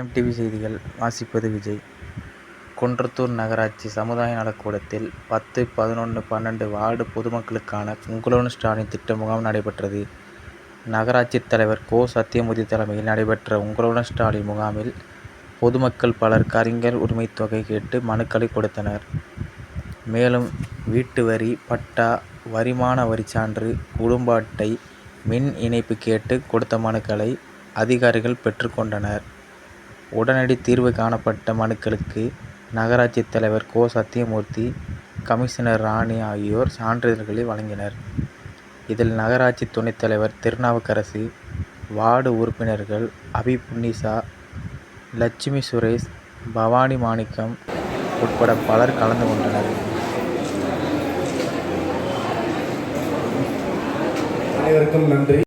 MTV செய்திகள் வாசிப்பது விஜய் குன்றத்தூர் நகராட்சி சமுதாய நலக்கூடத்தில் பத்து பதினொன்று பன்னெண்டு வார்டு பொதுமக்களுக்கான உங்களோட ஸ்டாலின் திட்ட முகாம் நடைபெற்றது. நகராட்சி தலைவர் கோ. சத்தியமூர்த்தி தலைமையில் நடைபெற்ற உங்களோட ஸ்டாலின் முகாமில் பொதுமக்கள் பலர் கறிஞர் உரிமை உரிமைத்தொகை கேட்டு மனுக்களை கொடுத்தனர். மேலும் வீட்டு வரி, பட்டா, வருமான வரிச்சான்று, குடும்ப அட்டை, மின் இணைப்பு கேட்டு கொடுத்த மனுக்களை அதிகாரிகள் பெற்றுக்கொண்டனர் உடனடி தீர்வு காணப்பட்ட மனுக்களுக்கு நகராட்சி தலைவர் கோ. சத்தியமூர்த்தி, கமிஷனர் ராணி ஆகியோர் சான்றிதழ்களை வழங்கினர். இதில் நகராட்சி துணைத் தலைவர் திருநாவுக்கரசு, வார்டு உறுப்பினர்கள் அபி புன்னிசா லட்சுமி சுரேஷ், பவானி மாணிக்கம் உட்பட பலர் கலந்து கொண்டனர். அனைவருக்கும் நன்றி